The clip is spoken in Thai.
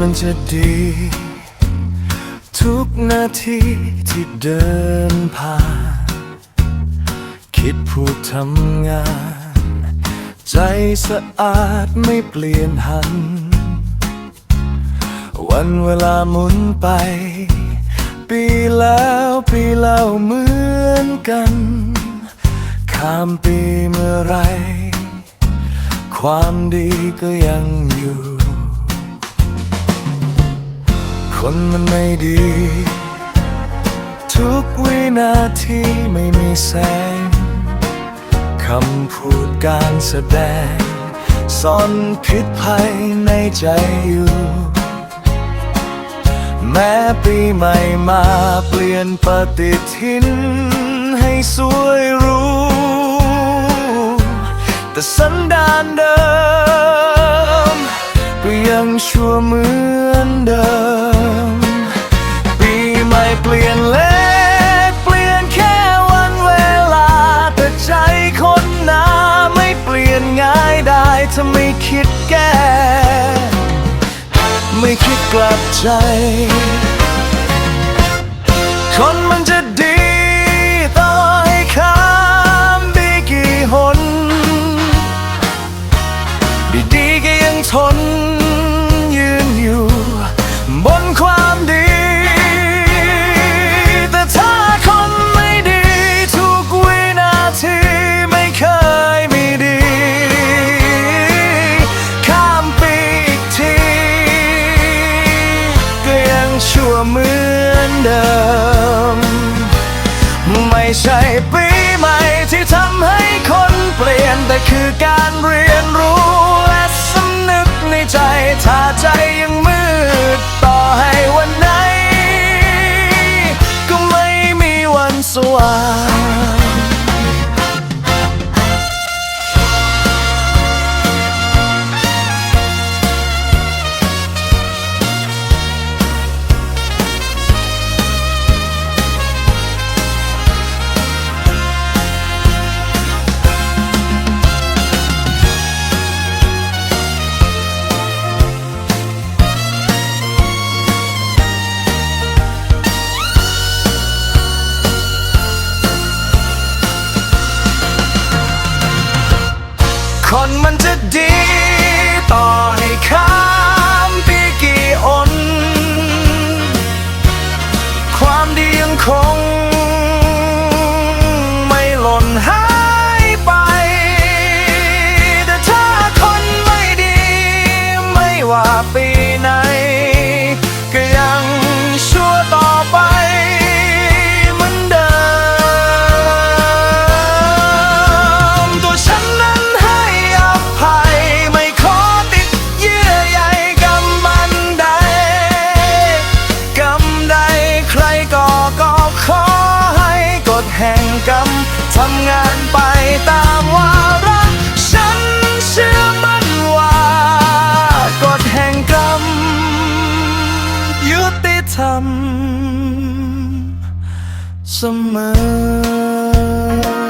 มันจะดี ทุกนาทีที่เดินผ่าน คิดพูดทำงาน ใจสะอาดไม่เปลี่ยนหัน วันเวลาหมุนไป ปีแล้วปีเล่าเหมือนกัน ข้ามปีเมื่อไร ความดีก็ยังอยู่ คนมันไม่ดี ทุกวินาทีไม่มีแสง คำพูดการแสดงซ่อนพิษภัยในใจอยู่ แม้ปีใหม่มาเปลี่ยนปฏิทิน ให้สวยรู้ แต่สันดานเดิม ก็ยังชั่วเหมือนเดิม เปลี่ยนเล็กเปลี่ยนแค่วันเวลา แต่ใจคนหนาไม่เปลี่ยนง่ายได้ถ้าไม่คิดแก้ ไม่คิดกลับใจ คนมันจะดี อนเดิม ไม่ใช่ปีใหม่ที่ทำให้คนเปลี่ยนแต่คือการเรียนรู้ คนมันจะดี ทำงานไปตามวาระฉันเชื่อมั่นว่ากฎแห่งกรรม ยุติธรรมเสมอ